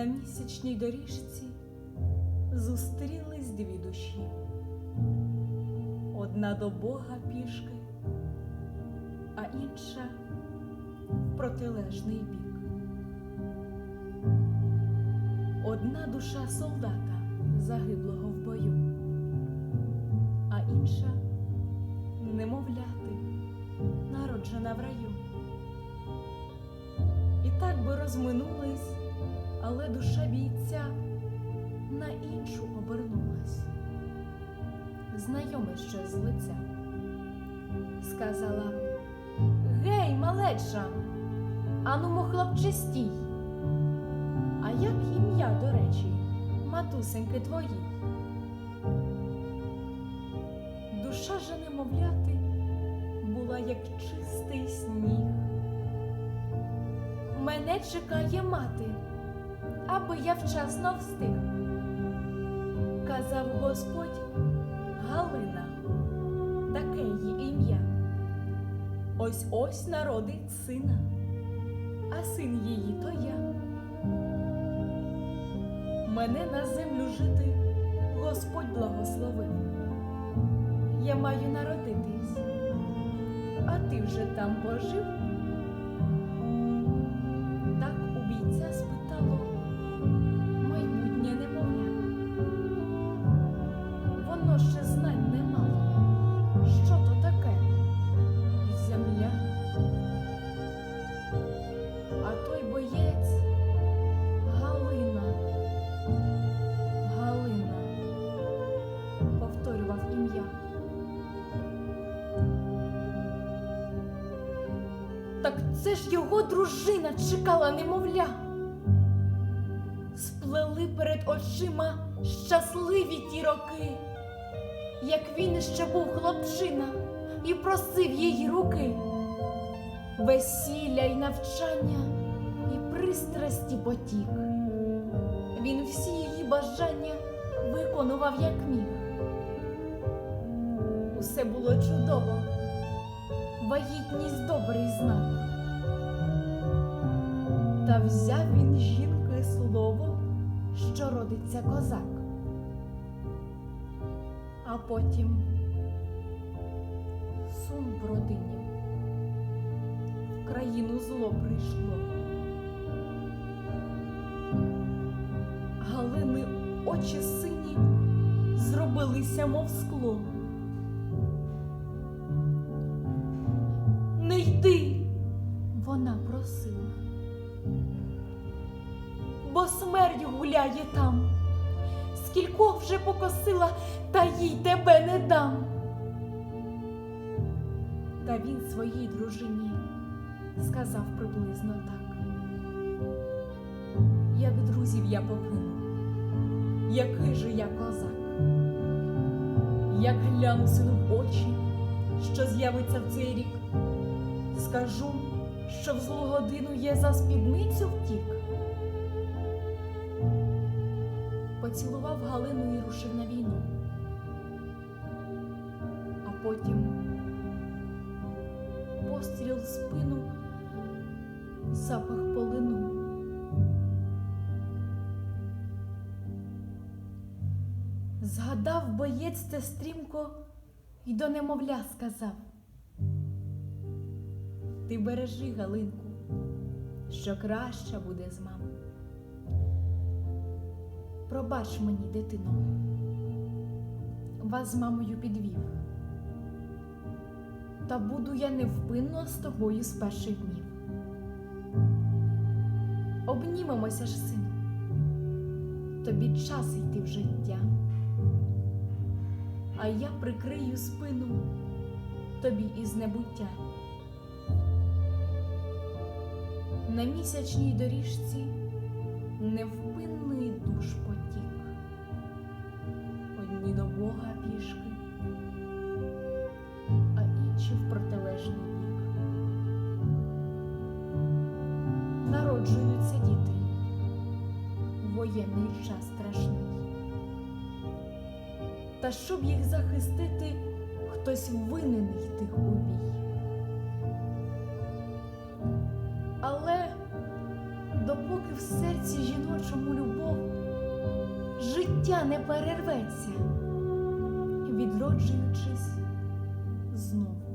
На місячній доріжці зустрілись дві душі. Одна до Бога пішки, а інша в протилежний бік. Одна душа солдата, загиблого в бою, а інша немовляти, народжена в раю. І так би розминулись, але душа бійця на іншу обернулась. Знайоме ще з лиця. Сказала: Гей, малеча, анумо хлопче стій. А як ім'я, до речі, матусеньки твої? Душа же немовляти була як чистий сніг. Мене чекає мати, аби я вчасно встиг. Казав Господь Галина, таке її ім'я. Ось ось народить сина, а син її то я. Мене на землю жити Господь благословив. Я маю народитись, а ти вже там пожив. Так це ж його дружина чекала немовля. Сплели перед очима щасливі ті роки, як він ще був хлопчина і просив її руки, весілля й навчання, і пристрасті потік. Він всі її бажання виконував як міг. Усе було чудово, вагітність добрий знак. Та взяв він жінки слово, що родиться козак. А потім сум в родині. В країну зло прийшло. Галини очі сині зробилися, мов скло. Просила. Бо смерть гуляє там, скількох вже покосила, та їй тебе не дам. Та він своїй дружині сказав приблизно так. Як друзів я покину, який же я козак, як гляну сину в очі, що з'явиться в цей рік, скажу, що в злу годину є за спідницю втік. Поцілував Галину і рушив на війну. А потім постріл в спину, запах полину. Згадав боєць те стрімко і до немовля сказав. Ти бережи Галинку, що краща буде з мами. Пробач мені, дитино, вас з мамою підвів. Та буду я невпинно з тобою з перших днів. Обнімемося ж, сину, тобі час йти в життя, а я прикрию спину тобі із небуття. На місячній доріжці невпинний душ потік, одні до Бога пішки, а інші в протилежний бік. Народжуються діти, воєнний час страшний. Та щоб їх захистити, хтось винен йти у бій. Але поки в серці жіночому любов, життя не перерветься, відроджуючись знову.